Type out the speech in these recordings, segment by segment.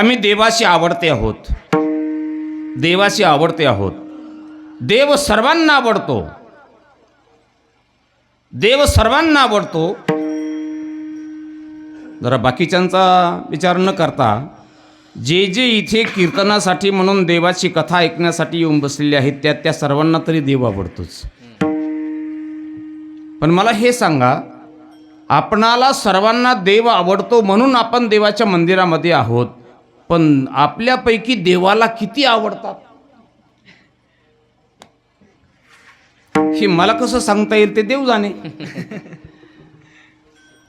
आम्ही देवाशी आवडते आहोत. देवाशी आवडते आहोत. देव सर्वांना आवडतो. देव सर्वांना आवडतो. जरा बाकीच्यांचा विचार न करता जे जे इथे कीर्तनासाठी म्हणून देवाची कथा ऐकण्यासाठी येऊन बसलेले आहेत त्या त्या सर्वांना तरी देव आवडतोच. पण मला हे सांगा आपणाला सर्वांना देव आवडतो म्हणून आपण देवाच्या मंदिरामध्ये आहोत. पण आपल्यापैकी देवाला किती आवडतात? हे मला कसं सांगता येईल ते देव जाणे.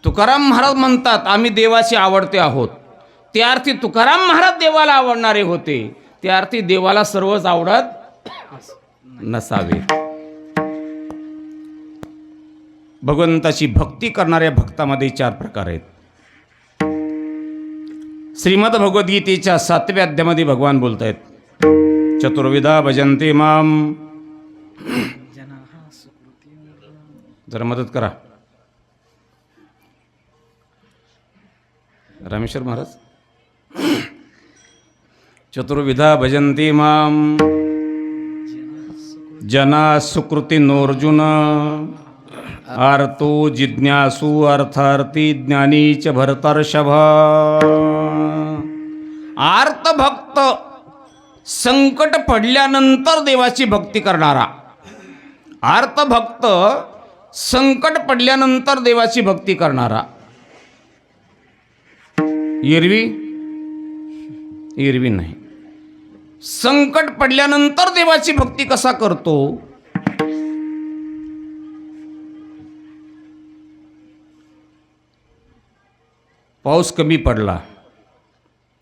तुकाराम महाराज म्हणतात आम्ही देवाचे आवडते आहोत. त्या अर्थी तुकाराम महाराज देवाला आवडणारे होते. त्या अर्थी देवाला सर्वच आवडत नसावे. भगवंताची भक्ती करणाऱ्या भक्तामध्ये चार प्रकार आहेत. श्रीमद भगवद्गीतेच्या सातव्या अध्यामध्ये भगवान बोलत आहेत चतुर्विधा भजन्ते माम। जरा मदत करा। रामेश्वर महाराज चतुर्विधा भजन्ते माम। जना सुकृतीनोर्जुन आर्तो जिज्ञासु अर्थार्थी ज्ञानी च भरतर्षभ। आर्त भक्त संकट पडल्यानंतर देवाची भक्ती करणारा. आर्त भक्त संकट पडल्यानंतर देवाची भक्ती करणारा. एरवी? एरवी नाही. संकट पडल्यानंतर देवाची भक्ती कसा करतो? पाऊस कमी पडला.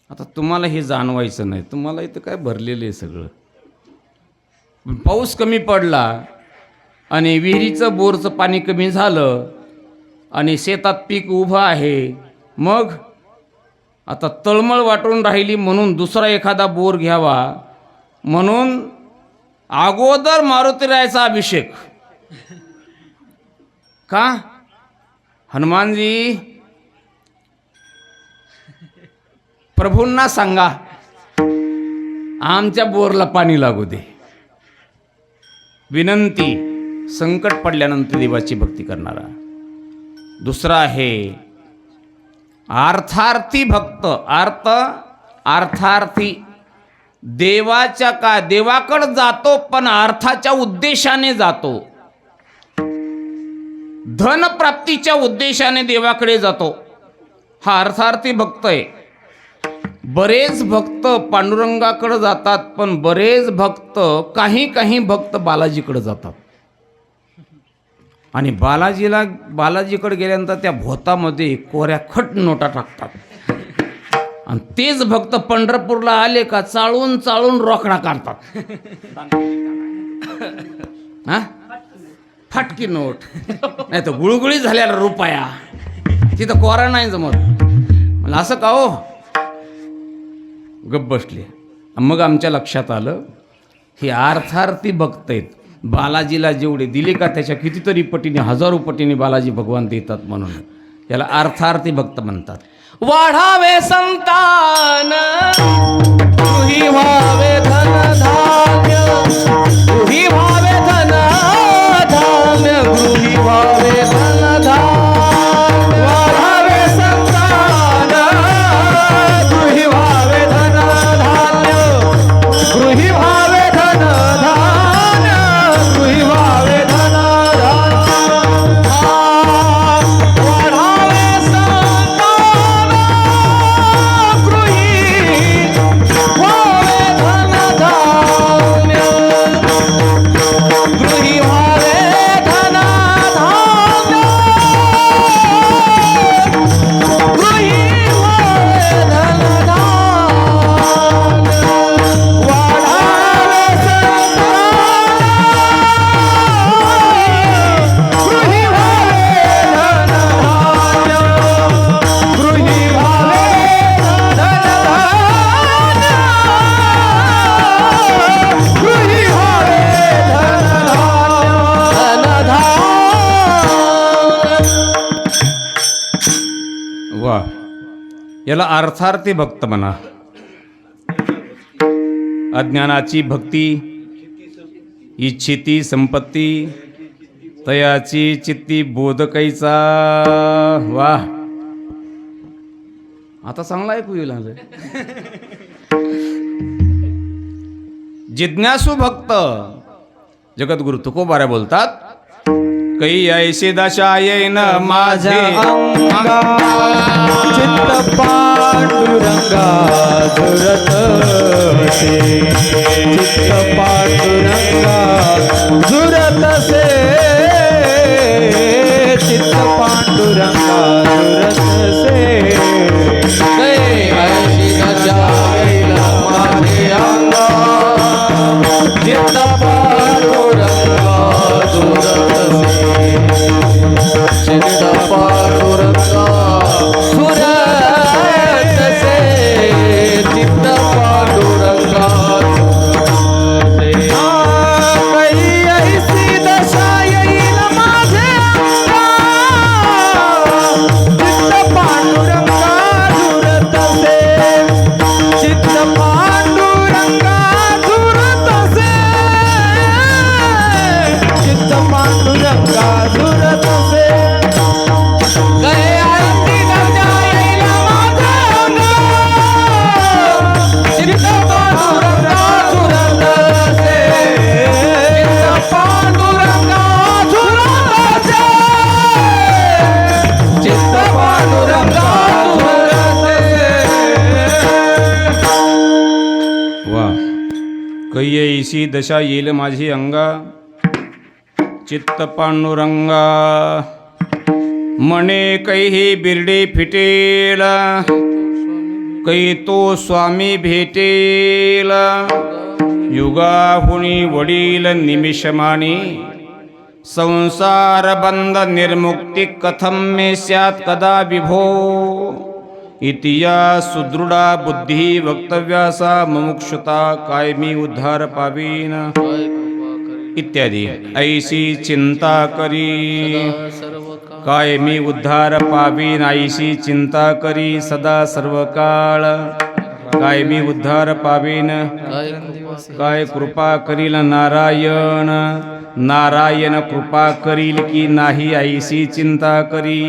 आता तुम्हाला हे जाणवायचं नाही. तुम्हाला इथं काय भरलेलं आहे सगळं? पाऊस कमी पडला आणि विहिरीचं बोरचं पाणी कमी झालं आणि शेतात पीक उभं आहे मग आता तळमळ वाटून राहिली म्हणून दुसरा एखादा बोर घ्यावा म्हणून अगोदर मारुतीरायाचा अभिषेक. का? हनुमानजी प्रभूंना सांगा आमच्या बोरला पाणी लागू दे. विनंती संकट पडल्यानंतर देवाची भक्ती करणारा. दुसरा आहे अर्थार्थी भक्त अर्थ अर्थार्थी. देवाच्या का देवाकडं जातो पण अर्थाच्या उद्देशाने जातो. धनप्राप्तीच्या उद्देशाने देवाकडे जातो. हा अर्थार्थी भक्त आहे. बरेच भक्त पांडुरंगाकडे जातात पण बरेच भक्त काही काही भक्त बालाजीकडे जातात. आणि बालाजीला बालाजीकडे गेल्यानंतर त्या भोतामध्ये कोऱ्या खट नोटा टाकतात. आणि तेच भक्त पंढरपूरला आले का चाळून चाळून रोकडा काढतात. हा? फाटकी नोट. नाही तर गुळगुळी झालेला रुपया. तिथं कोरा नाही जमत. मला असं का हो? गप बसले. मग आमच्या लक्षात आलं हे अर्थार्थी भक्त आहेत बालाजीला जेवढे दिले का त्याच्या कितीतरी पटीने हजारो पटीने बालाजी भगवान देतात म्हणून. याला अर्थार्थी भक्त म्हणतात. वाढावे संतान तुही व्हावे धन याला अर्थार्थी भक्त म्हणा. अज्ञानाची भक्ती इच्छिती संपत्ती तयाची चित्ती बोधकैचा. वा. आता चांगला ऐकू येईल आलं. जिज्ञासू भक्त. जगद्गुरु तुकोबाऱ्या बोलतात कै ऐशी दशा येईन माझे। अंगा चित्त पांडुरंगा झुरत चित्त पांडुरंगा कैयैशी दशा येईल माझी अंगा. चित्त पांडुरंगा. म्हणे कैही बिर्डे फिटेल. कै तो स्वामी भेटेल. युगाहुनी वडील निमिषमानी. संसार बंद निर्मुक्ती कथम मे स्यात् कदा विभो. इतिया सुदृढा बुद्धी वक्तव्यासा मुमुक्षुता कायमी उद्धार पावीन। इत्यादी। ऐशी चिंता करी। कायमी उद्धार पावीन। आईशी चिंता करी सदा सर्व काळ कायमी उद्धार पावीन। काय कृपा करील नारायण। नारायण कृपा करील की नाही आईशी चिंता करी।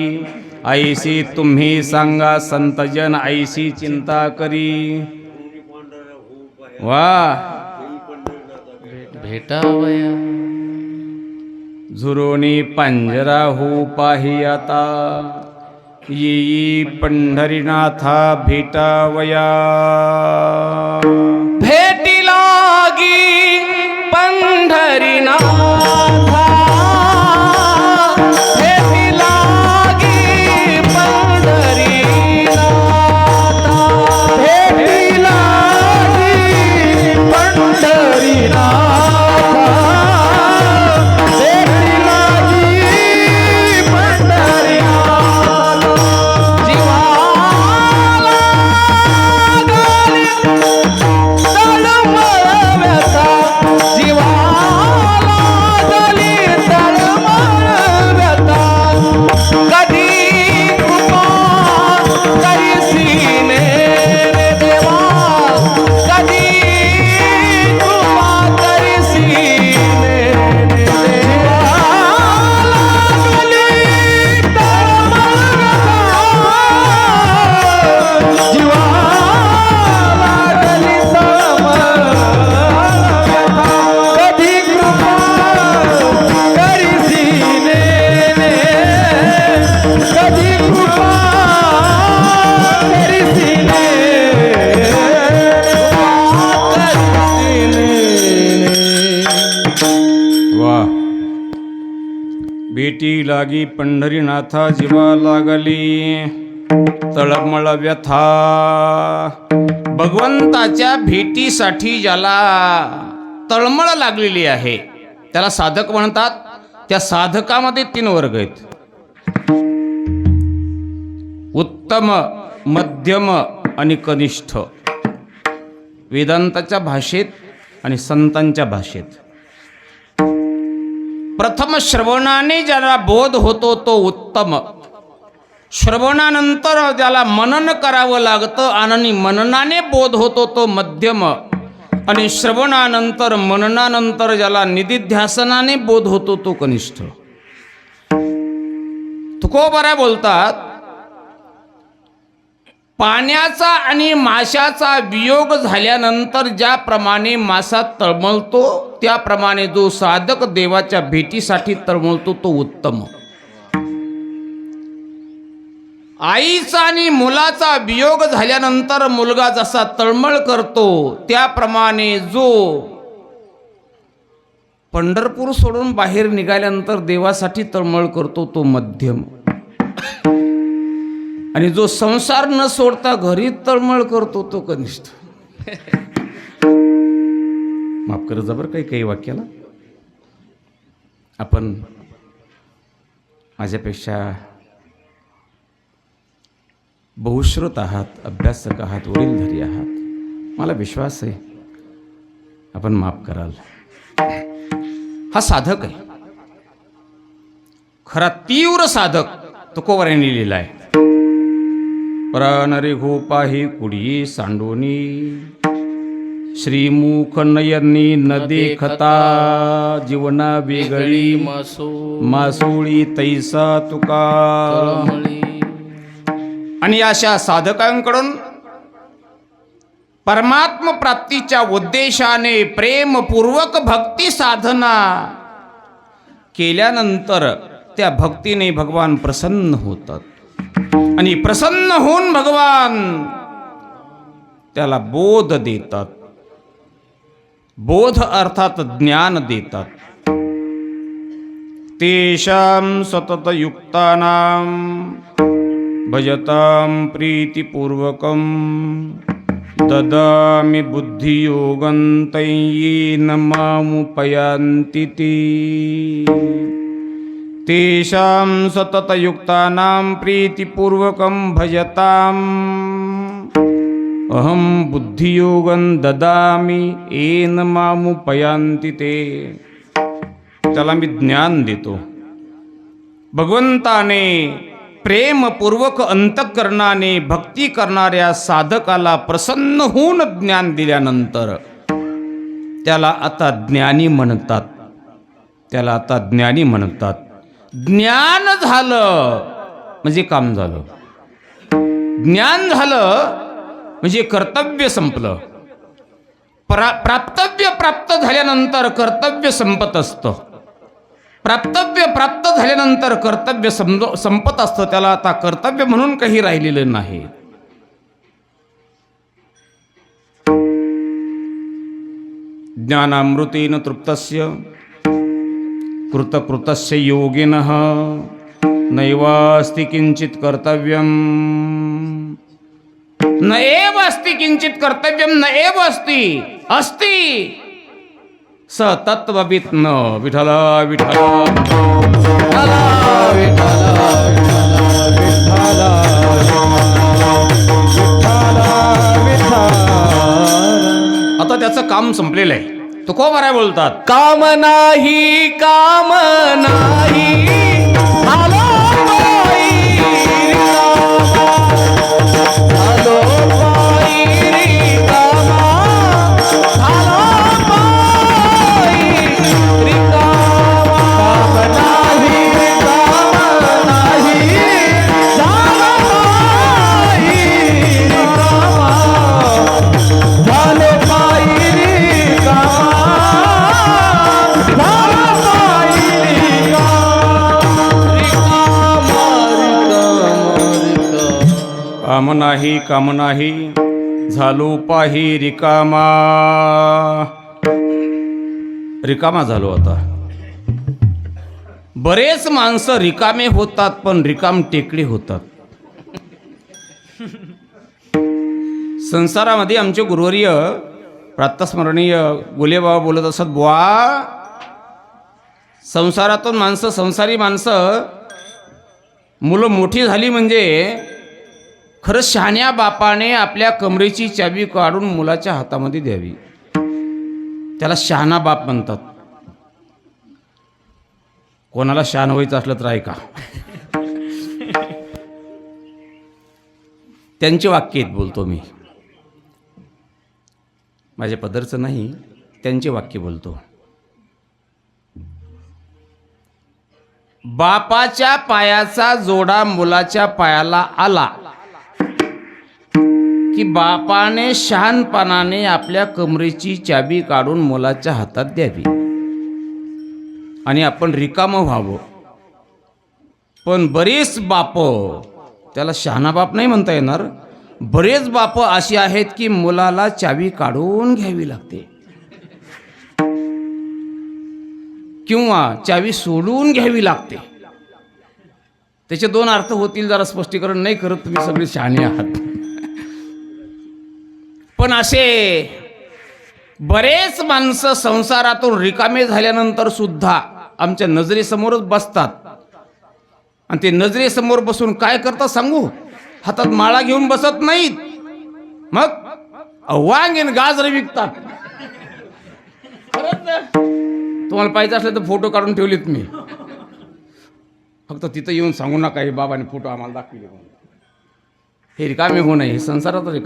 आईशी तुम्ही सांगा संतजन ऐसी चिंता करी। वा भेटावया झुरोनी पंजरा हो पाही आता। येई पंढरीनाथा भेटावया भेटी लागी पंढरीनाथा। लागी पंढरीनाथा जीवा लागली. तळमळ व्यथा. भगवंताच्या भेटीसाठी ज्याला तळमळ लागलेली आहे त्याला साधक म्हणतात त्या साधकामध्ये तीन वर्ग आहेत. उत्तम मध्यम आणि कनिष्ठ. वेदांताच्या भाषेत आणि संतांच्या भाषेत. प्रथम श्रवणाने ज्याला बोध होतो तो उत्तम. श्रवणानंतर ज्याला मनन करावं लागतं आणि मननाने बोध होतो तो मध्यम. आणि श्रवणानंतर मननानंतर ज्याला निधिध्यासनाने बोध होतो तो कनिष्ठ. तुकोबऱ्या बोलतात पाण्याचा आणि माशाचा वियोग झाल्यानंतर ज्याप्रमाणे मासा तळमळतो त्याप्रमाणे जो साधक देवाच्या भेटीसाठी तळमळतो तो उत्तम. आईचा आणि मुलाचा वियोग झाल्यानंतर मुलगा जसा तळमळ करतो त्याप्रमाणे जो पंढरपूर सोडून बाहेर निघाल्यानंतर देवासाठी तळमळ करतो तो मध्यम. आणि जो संसार न सोडता घरी तळमळ करतो तो कनिष्ठ. माफ कर जबर काही काही वाक्याला. आपण माझ्यापेक्षा बहुश्रुत आहात अभ्यासक आहात वडीलधारी आहात. मला विश्वास आहे आपण माफ कराल. हा साधक आहे. खरा तीव्र साधक तुकोवऱ्यांनी लिहिला आहे प्राणरे गोपाही कुडी सांडोनी. श्रीमुख नयनी न देखता जीवना वेगळी मासो मासोळी तैसा तुका. आणि अशा साधकांकडून परमात्म प्राप्तीच्या उद्देशाने प्रेमपूर्वक भक्ती साधना केल्यानंतर त्या भक्तीने भगवान प्रसन्न होतात. आणि प्रसन्न होऊन भगवान त्याला बोध देतात. बोध अर्थात ज्ञान देतात. तेषां सततयुक्तानां भजतां प्रीतिपूर्वकं ददामि बुद्धियोगं तय्येन मामुपयान्ति तेषां सततयुक्तानां प्रीतिपूर्वकं भजताम्। अहं बुद्धियोगं ददामि येन मामुपयान्ति ते। त्याला मी ज्ञान देतो। भगवंताने प्रेमपूर्वक अंतकरणाने भक्ती करणाऱ्या साधकाला प्रसन्न होऊन ज्ञान दिल्यानंतर त्याला आता ज्ञानी म्हणतात. त्याला आता ज्ञानी म्हणतात. ज्ञान झालं. म्हणजे काम झालं. ज्ञान झालं म्हणजे कर्तव्य संपलं. प्रा प्राप्तव्य प्राप्त झाल्यानंतर कर्तव्य संपत असतं. प्राप्तव्य प्राप्त झाल्यानंतर कर्तव्य समज संपत असतं. त्याला आता कर्तव्य म्हणून काही राहिलेलं नाही. ज्ञानामृतेन तृप्तस्य. कृतकृतस्य योगिनः नैवास्ति किंचित कर्तव्यम्। न एव अस्ति किंचित कर्तव्यम न एव अस्ति। अस्ति स तत्ववित न विठला विठला। विठ्ठला, विठ्ठला. आता त्याचं काम संपलेलं आहे. तो को बोलतात? काम नाही काम नाही. काम नाही काम नाही झालो पाही रिकामा. रिकामा झालो आता. बरेच माणसं रिकामे होतात पण रिकाम टेकडे होतात. संसारामध्ये आमचे गुरुवर्य प्रातस्मरणीय गुलेबाबा बोलत असत बुवा संसारातून माणसं संसारी माणसं मुलं मोठी झाली म्हणजे खरं शहाण्या बापाने आपल्या कमरेची चावी काढून मुलाच्या हातामध्ये द्यावी. त्याला शहाणा बाप म्हणतात. कोणाला शहाण व्हायचं असलं तर ऐका. त्यांचे वाक्य आहेत बोलतो मी. माझ्या पदरचं नाही त्यांचे वाक्य बोलतो. बापाच्या पायाचा जोडा मुलाच्या पायाला आला. की बापाने शहाणपणाने आपल्या कमरेची चाबी काढून मुलाच्या हातात द्यावी. आणि आपण रिकामं व्हावं. पण बरेच बाप त्याला शहाणा बाप नाही म्हणता येणार बरेच बाप अशी आहेत की मुलाला चावी काढून घ्यावी लागते. किंवा चावी सोडून घ्यावी लागते. त्याचे दोन अर्थ होतील जरा स्पष्टीकरण नाही करत तुम्ही सगळे शहाणे आहात. पण असे बरेच माणसं संसारातून रिकामे झाल्यानंतर सुद्धा आमच्या नजरेसमोरच बसतात. आणि ते नजरेसमोर बसून काय करतात सांगू? हातात माळा घेऊन बसत नाहीत. मग वांगेन गाजर विकतात. तुम्हाला पाहिजे असलं तर फोटो काढून ठेवलेत मी. फक्त तिथं येऊन सांगू नका हे बाबाने फोटो आम्हाला दाखवले हे रिकामे होऊ नये हे संसारात